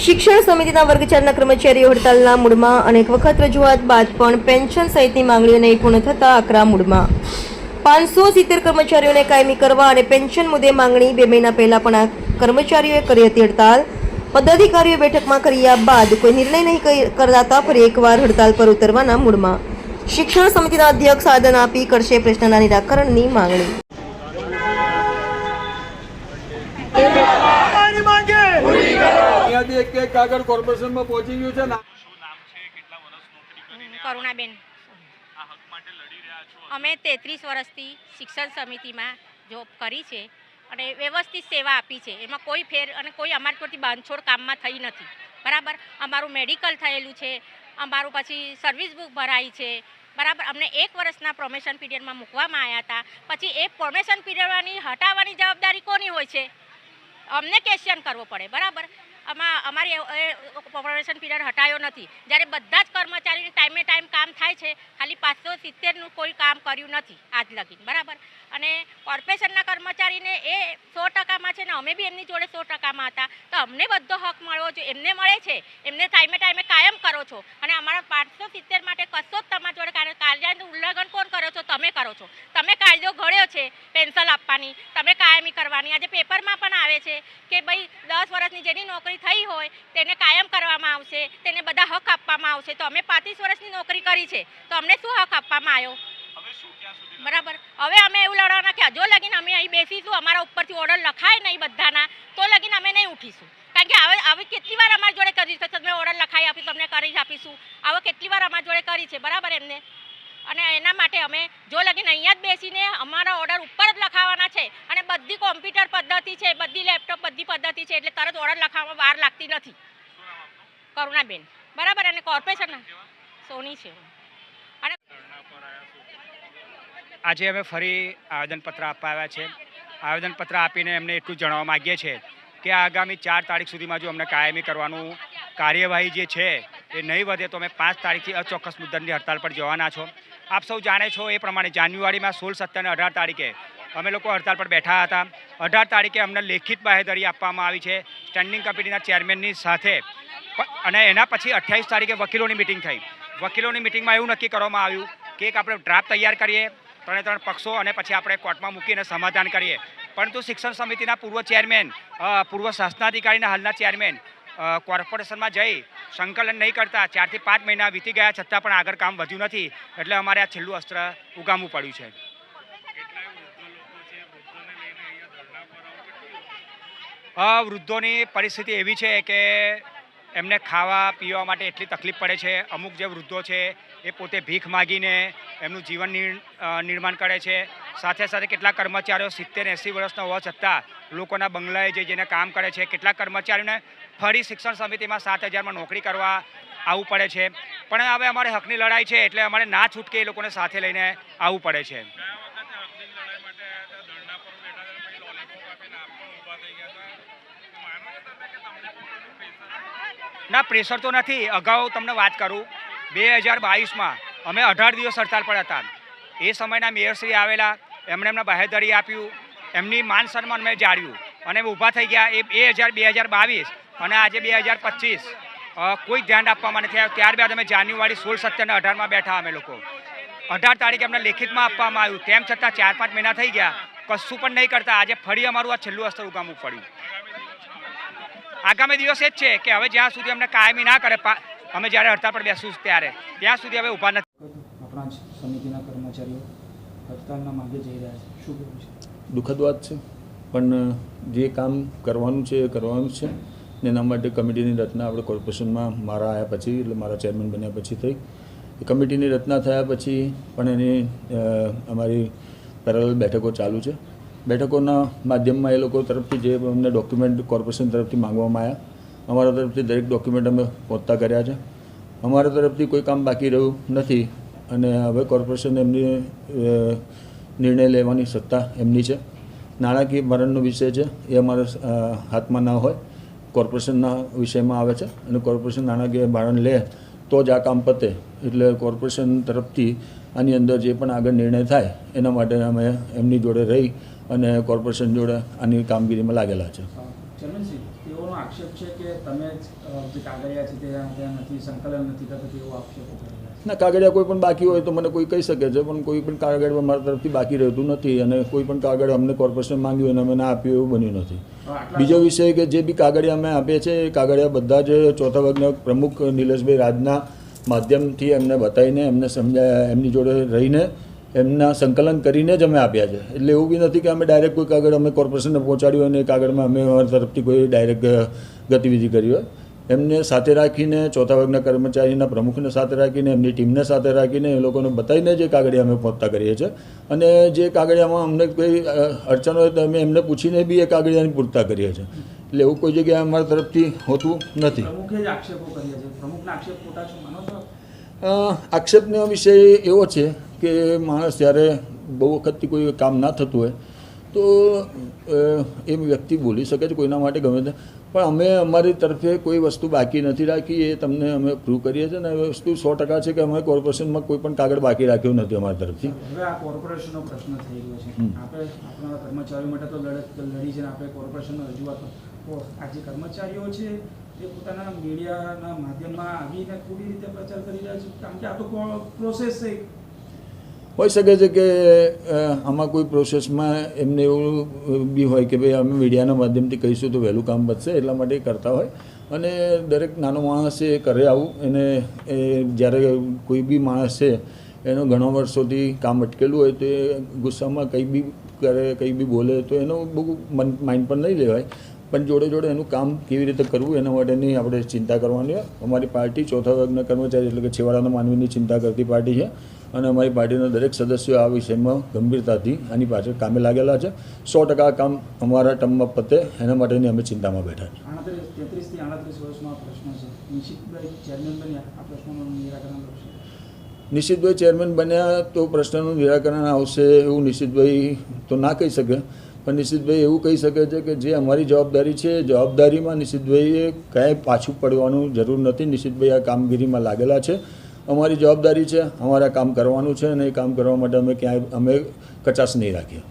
શિક્ષણ સમિતિના વર્ગચારના કર્મચારીઓ હડતાલના મૂડમાં અનેક વખત રજૂઆત બાદ પણ પેન્શન સહિતની માંગણીઓ નહીં પૂર્ણ થતા આકરા મૂડમાં પાંચસો સિત્તેર કર્મચારીઓને કાયમી કરવા અને પેન્શન મુદ્દે માંગણી બે મહિના પહેલા પણ આ કર્મચારીઓએ કરી હતી હડતાલ. પદાધિકારીઓ બેઠકમાં કર્યા બાદ કોઈ નિર્ણય નહીં કરી- કરાતા ફરી એકવાર હડતાલ પર ઉતરવાના મૂડમાં શિક્ષણ સમિતિના અધ્યક્ષ આદન આપી કરશે પ્રશ્નના નિરાકરણની માંગણી મારી માંગે અહીંયાથી એક એક કાગળ કોર્પોરેશનમાં પહોંચી ગયું છે. ને કરુણાબેન. અમે તેત્રીસ વર્ષથી શિક્ષણ સમિતિમાં જોબ કરી છે અને વ્યવસ્થિત સેવા આપી છે. એમાં કોઈ ફેર અને કોઈ અમારી પરથી બાંધછોડ કામમાં થઈ નથી. બરાબર? અમારું મેડિકલ થયેલું છે. અમારું પછી સર્વિસ બુક ભરાઈ છે. બરાબર? અમને એક વર્ષના પ્રોમેશન પીરિયડમાં મૂકવામાં આવ્યા હતા. પછી એ પ્રોમેશન પીરિયડની હટાવવાની જવાબદારી કોની હોય છે? અમને ક્વેશ્ચન કરવો પડે. બરાબર? આમાં અમારી પ્રોબેશન પીરિયડ હટાયો નથી. જ્યારે બધા જ કર્મચારીને ટાઈમે ટાઈમ કામ થાય છે, ખાલી પાંચસો સિત્તેરનું કોઈ કામ કર્યું નથી આજ લગીન, બરાબર? અને કોર્પોરેશનના કર્મચારીને એ સો ટકામાં છે ને અમે બી એમની જોડે સો ટકામાં હતા. તો અમને બધો હક મળવો જોઈએ. એમને મળે છે. એમને ટાઈમે ટાઈમે કાયમ કરો છો. અને અમારા પાંચસો સિત્તેર માટે કશો જ તમારા જોડે કાયદા- કાયદાનું ઉલ્લંઘન કોણ કરો છો? તમે કરો છો. તમે કાયદો ઘડ્યો છે પેન્શન આપવાની. તમે કાયમી કરવાની. આજે પેપરમાં પણ આવે છે કે ભાઈ દસ વર્ષની જેની નોકરી થઈ હોય તેને કાયમ કરવામાં આવશે તેને બધા હક આપવામાં આવશે. તો અમે પાંત્રીસ વર્ષની નોકરી કરી છે. તો અમને શું હક આપવામાં આવ્યો? બરાબર. હવે અમે એવું લડવાના કે જો લગીને અમે અહીં બેસીશું અમારા ઉપરથી ઓર્ડર લખાય નહીં બધાના તો લગીને અમે નહીં ઉઠીશું. કારણ કે હવે હવે કેટલી વાર અમારી જોડે કરી છે તમે ઓર્ડર લખાઈ આપી તમને કરી આપીશું. હવે કેટલી વાર અમારી જોડે કરી છે બરાબર એમને? અને એના માટે અમે જો લગીને અહીંયા જ બેસીને અમારા ઓર્ડર ઉપર જ લખાવાના છે. અને બધી કોમ્પ્યુટર છે, બધી લેપટોપ બધી પદ્ધતિ છે, એટલે તરત ઓર્ડર લખાવવામાં વાર લાગતી નથી. કરુણાબેન. બરાબર? અને કોર્પોરેશન સોની છે. અને આજે અમે ફરી આવેદનપત્ર આપવા છે. આવેદનપત્ર આપીને એમને એટલું જણાવવા માગીએ છીએ કે આગામી ચાર તારીખ સુધીમાં જો અમને કાયમી કરવાનું કાર્યવાહી જે છે એ નહીં વધે તો અમે પાંચ તારીખથી અચોક્કસ મુદ્દતની હડતાલ પર જવાના છો. આપ સૌ જાણે છો એ પ્રમાણે જાન્યુઆરીમાં સોળ, સત્તર અને અઢાર તારીખે અમે લોકો હડતાલ પર બેઠા હતા. અઢાર તારીખે અમને લેખિત બાહેધરી આપવામાં આવી છે સ્ટેન્ડિંગ કમિટીના ચેરમેનની સાથે. અને એના પછી અઠ્યાવીસ તારીખે વકીલોની મિટિંગ થઈ. વકીલોની મિટિંગમાં એવું નક્કી કરવામાં આવ્યું કે એક આપણે ડ્રાફ્ટ તૈયાર કરીએ, ત્રણે ત્રણ પક્ષો અને પછી આપણે કોર્ટમાં મૂકીને સમાધાન કરીએ. પરંતુ શિક્ષણ સમિતિના પૂર્વ ચેરમેન પૂર્વ શાસનાધિકારીના હાલના ચેરમેન કોર્પોરેશનમાં જઈ સંકલન નહીં કરતા ચારથી પાંચ મહિના વીતી ગયા છતાં પણ આગળ કામ વધ્યું નથી. એટલે અમારે આ છેલ્લું અસ્ત્ર ઉગામવું પડ્યું છે. વૃદ્ધોની પરિસ્થિતિ એવી છે કે એમને ખાવા પીવા માટે એટલી તકલીફ પડે છે. અમુક જે વૃદ્ધો છે એ પોતે ભીખ માગીને એમનું જીવન નિર્માણ કરે છે. સાથે સાથે કેટલાક કર્મચારીઓ સિત્તેર એંસી વર્ષના હોવા છતાં લોકોના બંગલાએ જઈ જઈને કામ કરે છે, કેટલાક કર્મચારીઓને ફરી શિક્ષણ સમિતિમાં સાત હજારમાં નોકરી કરવા આવવું પડે છે. પણ હવે અમારે હકની લડાઈ છે એટલે અમારે ના છૂટકે એ લોકોને સાથે લઈને આવવું પડે છે. ના પ્રેશર તો નથી. અગાઉ તમને વાત કરું. બે હજાર બાવીસમાં અમે અઢાર દિવસ હડતાલ પર હતા. એ સમયના મેયરશ્રી આવેલા. એમણે એમને બાહેધરી આપ્યું. એમની માન સન્માન મેં જાળવ્યું. અને ઊભા થઈ ગયા. એ બે હજાર બે હજાર બાવીસ અને આજે બે હજાર પચીસ. કોઈ ધ્યાન આપવામાં નથી આવ્યું. ત્યારબાદ અમે જાન્યુઆરી સોળ, સત્તર અઢારમાં બેઠા અમે લોકો. અઢાર તારીખે અમને લેખિતમાં આપવામાં આવ્યું. તેમ છતાં ચાર પાંચ મહિના થઈ ગયા. કશું પણ નહીં કરતા. આજે ફરી અમારું આ છેલ્લું અસ્તર ઉગામવું પડ્યું. આગામી દિવસ એ જ છે કે હવે જ્યાં સુધી અમને કાયમી ના કરે પા- અમે જ્યારે હડતાળ પર બેસું ત્યારે. ત્યાં સુધી હવે ઊભા નથી. આપણા જ સમિતિના કર્મચારીઓ હડતાળના માર્ગે જઈ રહ્યા છે. શું કહેવું છે? દુઃખદ વાત છે. પણ જે કામ કરવાનું છે એ કરવાનું છે. ને એના માટે કમિટીની રચના આપણે કોર્પોરેશનમાં મારા આવ્યા પછી એટલે મારા ચેરમેન બન્યા પછી થઈ. એ કમિટીની રચના થયા પછી પણ એની અમારી પેરેલલ બેઠકો ચાલુ છે. બેઠકોના માધ્યમમાં એ લોકો તરફથી જે અમને ડોક્યુમેન્ટ કોર્પોરેશન તરફથી માંગવામાં આવ્યા, અમારા તરફથી દરેક ડોક્યુમેન્ટ અમે પહોંચતા કર્યા છે. અમારા તરફથી કોઈ કામ બાકી રહ્યું નથી અને હવે કોર્પોરેશન એમની નિર્ણય લેવાની સત્તા એમની છે. નાણાકીય ભરણનો વિષય છે, એ અમારા હાથમાં ના હોય. કોર્પોરેશનના વિષયમાં આવે છે અને કોર્પોરેશન નાણાકીય ભારણ લે તો જ આ કામ પતે. એટલે કોર્પોરેશન તરફથી આની અંદર જે પણ આગળ નિર્ણય થાય, એના માટે અમે એમની જોડે રહી અને કોર્પોરેશન જોડે આની કામગીરીમાં લાગેલા છે. ચેરમેનશ્રી તેઓનો આક્ષેપ છે કે તમે જે કાગળિયા છે તે નથી સંકલન નથી કરતા તેવો આક્ષેપો કરી રહ્યા છે. ના કાગળિયા કોઈ પણ બાકી હોય તો મને કોઈ કહી શકે છે પણ કોઈ પણ કાગળ મારા તરફથી બાકી રહેતું નથી અને કોઈ પણ કાગળ અમને કોર્પોરેશન માંગ્યું અને અમે ના આપ્યું એવું બન્યું નથી. બીજો વિષય કે જે બી કાગળિયા અમે આપીએ છીએ એ કાગળિયા બધા જ ચોથા વર્ગના પ્રમુખ નિલેશભાઈ રાજના માધ્યમથી એમને બતાવીને એમને સમજાયા એમની જોડે રહીને એમના સંકલન કરીને જ અમે આપ્યા છે. એટલે એવું બી નથી કે અમે ડાયરેક્ટ કોઈ કાગળ અમે કોર્પોરેશનને પહોંચાડ્યું અને એ કાગળમાં અમે અમારી તરફથી કોઈ ડાયરેક્ટ ગતિવિધિ કરી હોય. એમને સાથે રાખીને ચોથા વર્ગના કર્મચારીના પ્રમુખને સાથે રાખીને એમની ટીમને સાથે રાખીને એ લોકોને બતાવીને જે કાગળિયા અમે પહોંચતા કરીએ છીએ. અને જે કાગળિયામાં અમને કોઈ અડચણ હોય તો અમે એમને પૂછીને બી એ કાગળિયાની પૂરતા કરીએ છીએ. એટલે એવું કોઈ જગ્યાએ અમારા તરફથી હોતું નથી. આક્ષેપનો વિષય એવો છે કે માણસ જ્યારે બહુ વખતથી કોઈ કામ ના થતું હોય તો એ વ્યક્તિ બોલી શકે છે કોઈના માટે ગમે તે. પણ અમે અમારી તરફે કોઈ વસ્તુ બાકી નથી રાખી એ તમને અમે પ્રૂવ કરીએ છીએ ને એ વસ્તુ સો ટકા છે કે અમે કોર્પોરેશનમાં કોઈ પણ કાગળ બાકી રાખ્યું નથી અમારી તરફથી. હવે આ કોર્પોરેશનનો પ્રશ્ન થઈ ગયો છે. આપણે આપણા કર્મચારીઓ માટે તો લડત લડી છે આપણે કોર્પોરેશનનો રજૂઆત આ જે કર્મચારીઓ છે એ પોતાના મીડિયાના માધ્યમમાં આવીને ખોટી રીતે પ્રચાર કરી રહ્યા છે. કારણ કે આ તો પ્રોસેસ છે. હોઈ શકે છે કે આમાં કોઈ પ્રોસેસમાં એમને એવું બી હોય કે ભાઈ અમે મીડિયાના માધ્યમથી કહીશું તો વહેલું કામ બચશે એટલા માટે કરતા હોય. અને દરેક નાનો માણસ એ કરે આવું, એને, એ જ્યારે કોઈ બી માણસ છે, એનો ઘણા વર્ષોથી કામ અટકેલું હોય તો એ ગુસ્સામાં કંઈ બી કરે, કંઈ બી બોલે તો એનો બહુ મન માઇન્ડ પર નહીં લેવાય. પણ જોડે જોડે એનું કામ કેવી રીતે કરવું એના માટેની આપણે ચિંતા કરવાની અમારી પાર્ટી ચોથા વર્ગના કર્મચારી એટલે કે છેવાડાના માનવીની ચિંતા કરતી પાર્ટી છે. અને અમારી પાર્ટીના દરેક સદસ્યો આ વિષયમાં ગંભીરતાથી આની પાછળ કામે લાગેલા છે. સો ટકા કામ અમારા ટર્મમાં પતે એના માટેની અમે ચિંતામાં બેઠા છીએ. નિશ્ચિતભાઈ ચેરમેન બન્યા નિશિતભાઈ ચેરમેન બન્યા તો પ્રશ્નનું નિરાકરણ આવશે એવું નિશિતભાઈ તો ના કહી શકે. પણ નિશિતભાઈ એવું કહી શકે છે કે જે અમારી જવાબદારી છે એ જવાબદારીમાં નિશિતભાઈએ કાંઈ પાછું પડવાનું જરૂર નથી. નિશિતભાઈ આ કામગીરીમાં લાગેલા છે. અમારી જવાબદારી છે, અમારે કામ કરવાનું છે અને એ કામ કરવા માટે અમે ક્યાંય અમે કચાશ નહીં રાખીએ.